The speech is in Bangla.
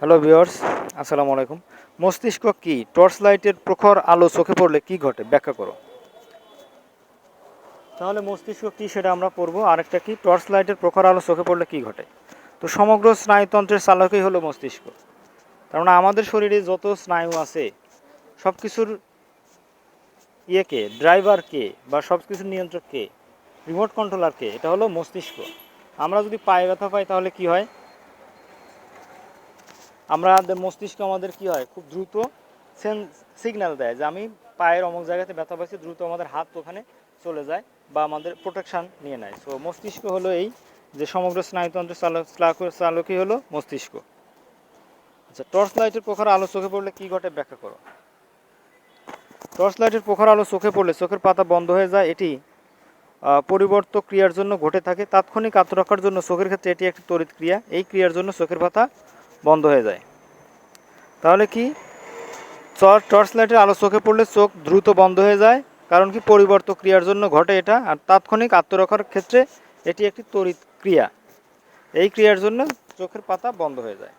হ্যালো ভিউয়ার্স আসসালামু আলাইকুম মস্তিষ্ক কি? টর্চ লাইটের প্রখর আলো চোখে পড়লে কি ঘটে? ব্যাখ্যা করো। তাহলে মস্তিষ্ক কি সেটা আমরা পড়ব? আরেকটা কি? টর্চ লাইটের প্রখর আলো চোখে পড়লে কি ঘটে? তো সমগ্র স্নায়ুতন্ত্রের চালকই হলো মস্তিষ্ক। তার মানে আমাদের শরীরে যত স্নায়ু আছে সব কিছুর ইয়ে কে? ড্রাইভার কে? বা সব কিছুর নিয়ন্ত্রক কে? রিমোট কন্ট্রোলার কে? এটা হলো মস্তিষ্ক। আমরা যদি পায়ে ব্যথা পাই তাহলে কি হয়? আমাদের মস্তিষ্ক আমাদের কি হয়? খুব দ্রুত সিগন্যাল দেয় যে আমি পায়ের অমুক জায়গাতে ব্যথা পাইছি, দ্রুত আমাদের হাত ওখানে চলে যায় বা আমাদের প্রোটেকশান নিয়ে নেয়। সো মস্তিষ্ক হলো এই যে সমগ্র স্নায়ুতন্ত্র চালক, চালক- চালকই হলো মস্তিষ্ক। আচ্ছা টর্চ লাইটের প্রখর আলো চোখে পড়লে কি ঘটে ব্যাখ্যা করো? টর্চ লাইটের প্রখর আলো চোখে পড়লে চোখের পাতা বন্ধ হয়ে যায়, এটি পরিবর্ত ক্রিয়ার জন্য ঘটে থাকে। তাৎক্ষণিক আত্মরক্ষার জন্য চোখের ক্ষেত্রে এটি একটি তড়িৎ ক্রিয়া। এই ক্রিয়ার জন্য চোখের পাতা বন্ধ হয়ে যায়। তাহলে কি? টর্চ লাইটের আলো চোখে পড়লে চোখ দ্রুত বন্ধ হয়ে যায়, কারণ কি পরিবর্ত ক্রিয়ার জন্য ঘটে এটা, আর তাৎক্ষণিক আত্মরক্ষার ক্ষেত্রে এটি একটি তড়িৎ ক্রিয়া। এই ক্রিয়ার জন্য চোখের পাতা বন্ধ হয়ে যায়।